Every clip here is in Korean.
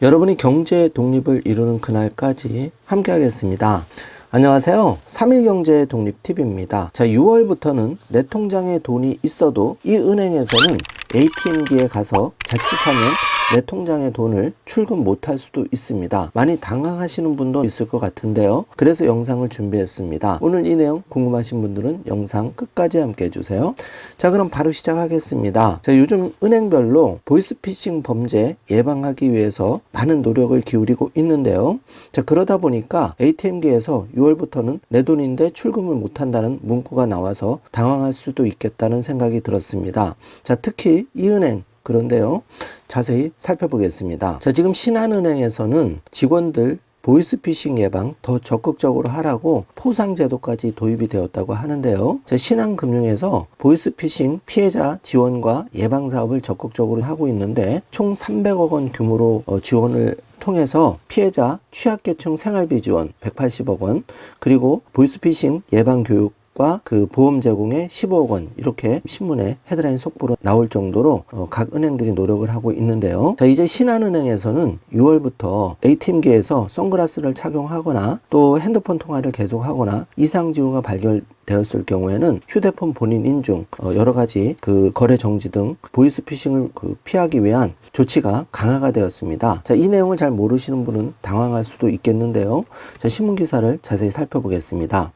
여러분이 경제 독립을 이루는 그날까지 함께 하겠습니다. 안녕하세요. 3일 경제 독립 팁입니다. 자, 6월부터는 내 통장에 돈이 있어도 이 은행에서는 ATM기에 가서 자축하면 내 통장에 돈을 출금 못할 수도 있습니다. 많이 당황하시는 분도 있을 것 같은데요. 그래서 영상을 준비했습니다. 오늘 이 내용 궁금하신 분들은 영상 끝까지 함께 해주세요. 자, 그럼 바로 시작하겠습니다. 자, 요즘 은행별로 보이스피싱 범죄 예방하기 위해서 많은 노력을 기울이고 있는데요. 자, 그러다 보니까 ATM기에서 6월부터는 내 돈인데 출금을 못한다는 문구가 나와서 당황할 수도 있겠다는 생각이 들었습니다. 자, 특히 이 은행 그런데요. 자세히 살펴보겠습니다. 자, 지금 신한은행에서는 직원들 보이스피싱 예방 더 적극적으로 하라고 포상 제도까지 도입이 되었다고 하는데요. 자, 신한금융에서 보이스피싱 피해자 지원과 예방 사업을 적극적으로 하고 있는데 총 300억 원 규모로 어, 지원을 통해서 피해자 취약계층 생활비 지원 180억 원 그리고 보이스피싱 예방 교육 그 보험 제공에 15억 원 이렇게 신문에 헤드라인 속보로 나올 정도로 어, 각 은행들이 노력을 하고 있는데요. 자 이제 신한은행에서는 6월부터 ATM기에서 선글라스를 착용하거나 또 핸드폰 통화를 계속하거나 이상 징후가 발견 되었을 경우에는 휴대폰 본인 인증 어, 여러 가지 그 거래 정지 등 보이스 피싱을 그 피하기 위한 조치가 강화가 되었습니다. 자, 이 내용을 잘 모르시는 분은 당황할 수도 있겠는데요. 자, 신문 기사를 자세히 살펴보겠습니다.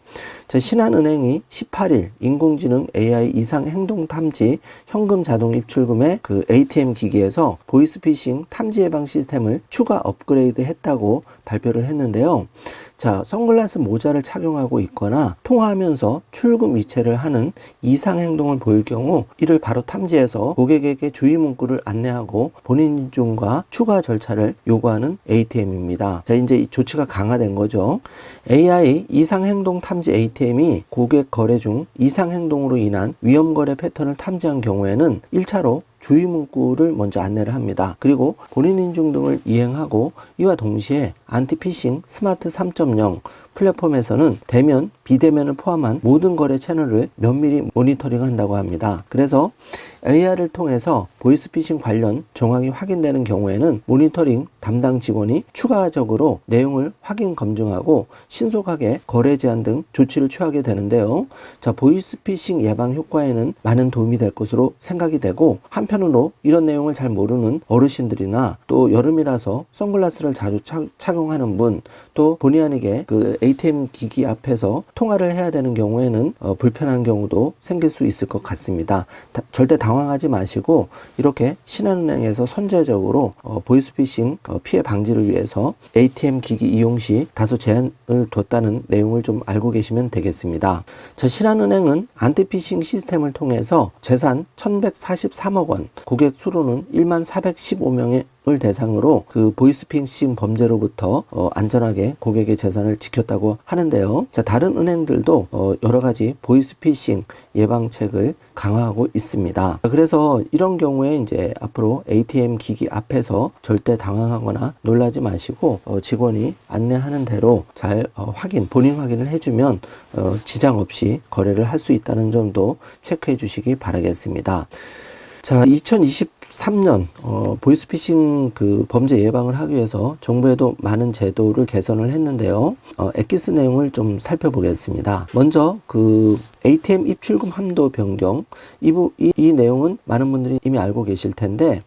자, 신한은행이 18일 인공지능 AI 이상 행동 탐지 현금 자동 입출금의 그 ATM 기기에서 보이스 피싱 탐지 예방 시스템을 추가 업그레이드 했다고 발표를 했는데요. 자, 선글라스 모자를 착용하고 있거나 통화하면서 출금 위치를 하는 이상 행동을 보일 경우 이를 바로 탐지해서 고객에게 주의 문구를 안내하고 본인 인증과 추가 절차를 요구하는 ATM입니다. 자, 이제 이 조치가 강화된 거죠. AI 이상 행동 탐지 ATM이 고객 거래 중 이상 행동으로 인한 위험 거래 패턴을 탐지한 경우에는 1차로 주의 문구를 먼저 안내를 합니다. 그리고 본인 인증 등을 이행하고 이와 동시에 안티피싱 스마트 3.0 플랫폼에서는 대면, 비대면을 포함한 모든 거래 채널을 면밀히 모니터링 한다고 합니다. 그래서 AR을 통해서 보이스피싱 관련 정황이 확인되는 경우에는 모니터링 담당 직원이 추가적으로 내용을 확인 검증하고 신속하게 거래 제한 등 조치를 취하게 되는데요. 자, 보이스피싱 예방 효과에는 많은 도움이 될 것으로 생각이 되고 한편으로 이런 내용을 잘 모르는 어르신들이나 또 여름이라서 선글라스를 자주 차, 착용하는 분, 또 본의 아니게 그 ATM 기기 앞에서 통화를 해야 되는 경우에는 어, 불편한 경우도 생길 수 있을 것 같습니다. 다, 절대 당황하지 마시고 이렇게 신한은행에서 선제적으로 어, 보이스피싱 어, 피해 방지를 위해서 ATM 기기 이용 시 다소 제한을 뒀다는 내용을 좀 알고 계시면 되겠습니다. 자, 신한은행은 안티피싱 시스템을 통해서 재산 1143억 원, 고객 수로는 1만 415명의 을 대상으로 그 보이스피싱 범죄로부터 어, 안전하게 고객의 재산을 지켰다고 하는데요. 자, 다른 은행들도 어, 여러 가지 보이스피싱 예방책을 강화하고 있습니다. 그래서 이런 경우에 이제 앞으로 ATM 기기 앞에서 절대 당황하거나 놀라지 마시고 어, 직원이 안내하는 대로 잘 어, 확인, 본인 확인을 해주면 어, 지장 없이 거래를 할 수 있다는 점도 체크해 주시기 바라겠습니다. 자, 2023년 어, 보이스피싱 그 범죄 예방을 하기 위해서 정부에도 많은 제도를 개선을 했는데요. 어, 엑기스 내용을 좀 살펴보겠습니다. 먼저 그 ATM 입출금 한도 변경 이, 부, 이, 이 내용은 많은 분들이 이미 알고 계실 텐데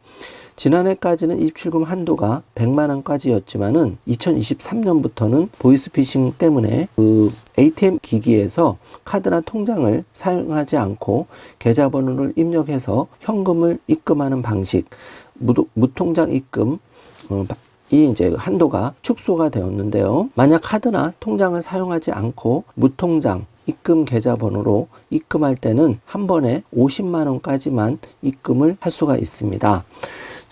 지난해까지는 입출금 한도가 100만 원까지였지만은 2023년부터는 보이스피싱 때문에 그 ATM 기기에서 카드나 통장을 사용하지 않고 계좌번호를 입력해서 현금을 입금하는 방식 무, 무통장 입금 어, 이 이제 한도가 축소가 되었는데요. 만약 카드나 통장을 사용하지 않고 무통장 입금 계좌번호로 입금할 때는 한 번에 50만 원까지만 입금을 할 수가 있습니다.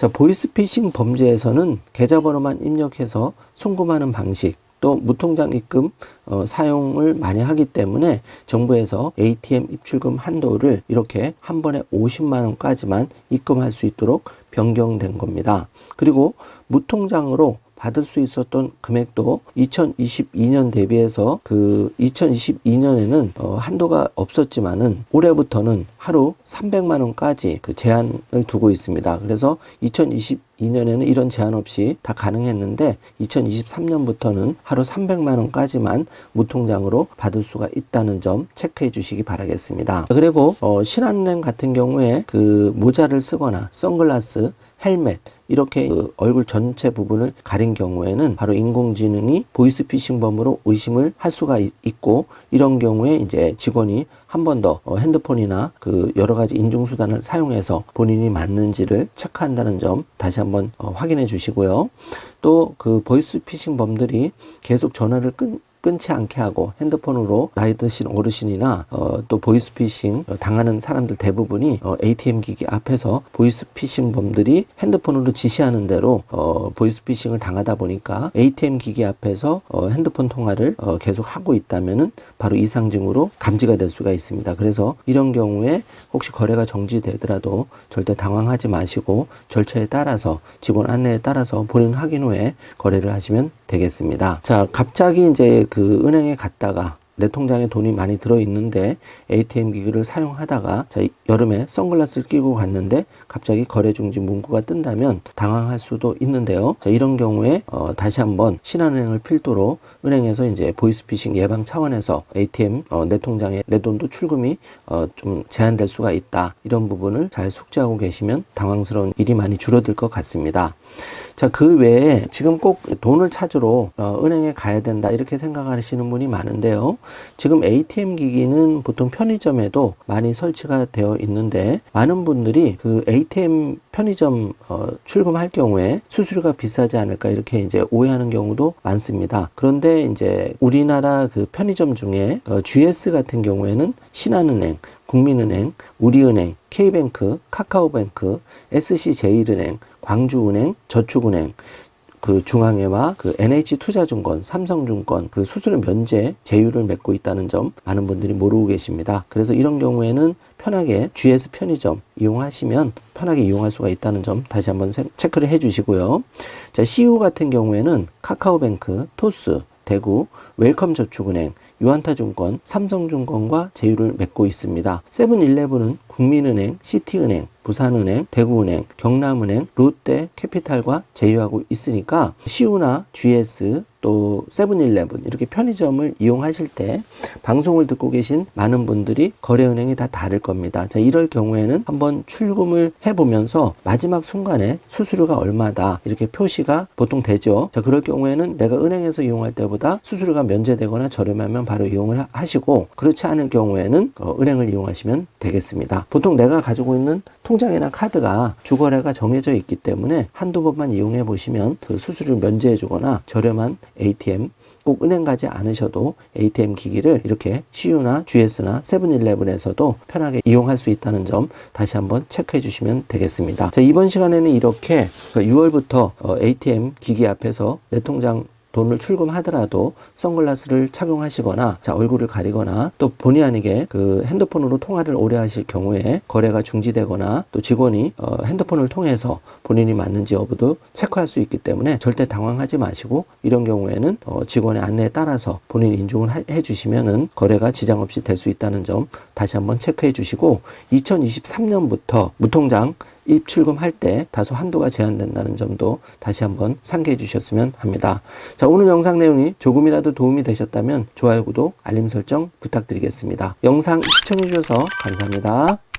자, 보이스피싱 범죄에서는 계좌번호만 입력해서 송금하는 방식, 또 무통장 입금 어, 사용을 많이 하기 때문에 정부에서 ATM 입출금 한도를 이렇게 한 번에 50만 원까지만 입금할 수 있도록 변경된 겁니다. 그리고 무통장으로 받을 수 있었던 금액도 2022년 대비해서 그 2022년에는 어, 한도가 없었지만은 올해부터는 하루 300만 원까지 그 제한을 두고 있습니다. 그래서 2022년에는 이런 제한 없이 다 가능했는데 2023년부터는 하루 300만 원까지만 무통장으로 받을 수가 있다는 점 체크해 주시기 바라겠습니다. 그리고 어, 신한은행 같은 경우에 그 모자를 쓰거나 선글라스, 헬멧 이렇게 그 얼굴 전체 부분을 가린 경우에는 바로 인공지능이 보이스피싱범으로 의심을 할 수가 있, 고 이런 경우에 이제 직원이 한 번더 어, 핸드폰이나 그 여러 가지 인증 수단을 사용해서 본인이 맞는지를 체크한다는 점 다시 한번 어, 확인해 주시고요. 또 그 보이스피싱범들이 계속 전화를 끊 끊지 않게 하고 핸드폰으로 나이 드신 어르신이나 어, 또 보이스피싱 당하는 사람들 대부분이 어, ATM 기기 앞에서 보이스피싱 범들이 핸드폰으로 지시하는 대로 어, 보이스피싱을 당하다 보니까 ATM 기기 앞에서 어, 핸드폰 통화를 어, 계속 하고 있다면은 바로 이 상징으로 감지가 될 수가 있습니다. 그래서 이런 경우에 혹시 거래가 정지되더라도 절대 당황하지 마시고 절차에 따라서 직원 안내에 따라서 본인 확인 후에 거래를 하시면 되겠습니다. 자, 갑자기 이제 그 은행에 갔다가 내 통장에 돈이 많이 들어 있는데 ATM 기기를 사용하다가 자, 여름에 선글라스를 끼고 갔는데 갑자기 거래 중지 문구가 뜬다면 당황할 수도 있는데요. 자, 이런 경우에 어, 다시 한번 신한은행을 필두로 은행에서 이제 보이스피싱 예방 차원에서 ATM 어, 내 통장에 내 돈도 출금이 어, 좀 제한될 수가 있다. 이런 부분을 잘 숙지하고 계시면 당황스러운 일이 많이 줄어들 것 같습니다. 자, 그 외에 지금 꼭 돈을 찾으러 어, 은행에 가야 된다 이렇게 생각하시는 분이 많은데요. 지금 ATM 기기는 보통 편의점에도 많이 설치가 되어 있는데 많은 분들이 그 ATM 편의점 어, 출금할 경우에 수수료가 비싸지 않을까 이렇게 이제 오해하는 경우도 많습니다. 그런데 이제 우리나라 그 편의점 중에 어, GS 같은 경우에는 신한은행, 국민은행, 우리은행, K뱅크, 카카오뱅크, SC제일은행, 광주은행, 저축은행, 그 중앙회와 그 NH투자증권, 삼성증권 그 수수료 면제 제휴를 맺고 있다는 점 많은 분들이 모르고 계십니다. 그래서 이런 경우에는 편하게 GS 편의점 이용하시면 편하게 이용할 수가 있다는 점 다시 한번 체크를 해 주시고요. 자, CU 같은 경우에는 카카오뱅크, 토스, 대구, 웰컴저축은행, 유한타증권, 삼성증권과 제휴를 맺고 있습니다. 세븐일레븐은 국민은행, 시티은행, 부산은행, 대구은행, 경남은행, 롯데, 캐피탈과 제휴하고 있으니까 시우나 GS 또 세븐일레븐 이렇게 편의점을 이용하실 때 방송을 듣고 계신 많은 분들이 거래은행이 다 다를 겁니다. 자, 이럴 경우에는 한번 출금을 해보면서 마지막 순간에 수수료가 얼마다 이렇게 표시가 보통 되죠. 자, 그럴 경우에는 내가 은행에서 이용할 때보다 수수료가 면제되거나 저렴하면 바로 이용을 하시고 그렇지 않은 경우에는 어, 은행을 이용하시면 되겠습니다. 보통 내가 가지고 있는 통 장이나 카드가 주거래가 정해져 있기 때문에 한두 번만 이용해 보시면 그 수수료를 면제해 주거나 저렴한 ATM 꼭 은행 가지 않으셔도 ATM 기기를 이렇게 CU나 GS나 세븐일레븐에서도 편하게 이용할 수 있다는 점 다시 한번 체크해 주시면 되겠습니다. 자, 이번 시간에는 이렇게 6월부터 ATM 기기 앞에서 내 통장 돈을 출금하더라도 선글라스를 착용하시거나 자 얼굴을 가리거나 또 본의 아니게 그 핸드폰으로 통화를 오래 하실 경우에 거래가 중지되거나 또 직원이 어, 핸드폰을 통해서 본인이 맞는지 여부도 체크할 수 있기 때문에 절대 당황하지 마시고 이런 경우에는 어, 직원의 안내에 따라서 본인 인증을 하, 해주시면은 거래가 지장 없이 될 수 있다는 점 다시 한번 체크해 주시고 2023년부터 무통장 입출금할 때 다소 한도가 제한된다는 점도 다시 한번 상기해 주셨으면 합니다. 자, 오늘 영상 내용이 조금이라도 도움이 되셨다면 좋아요, 구독, 알림 설정 부탁드리겠습니다. 영상 시청해 주셔서 감사합니다.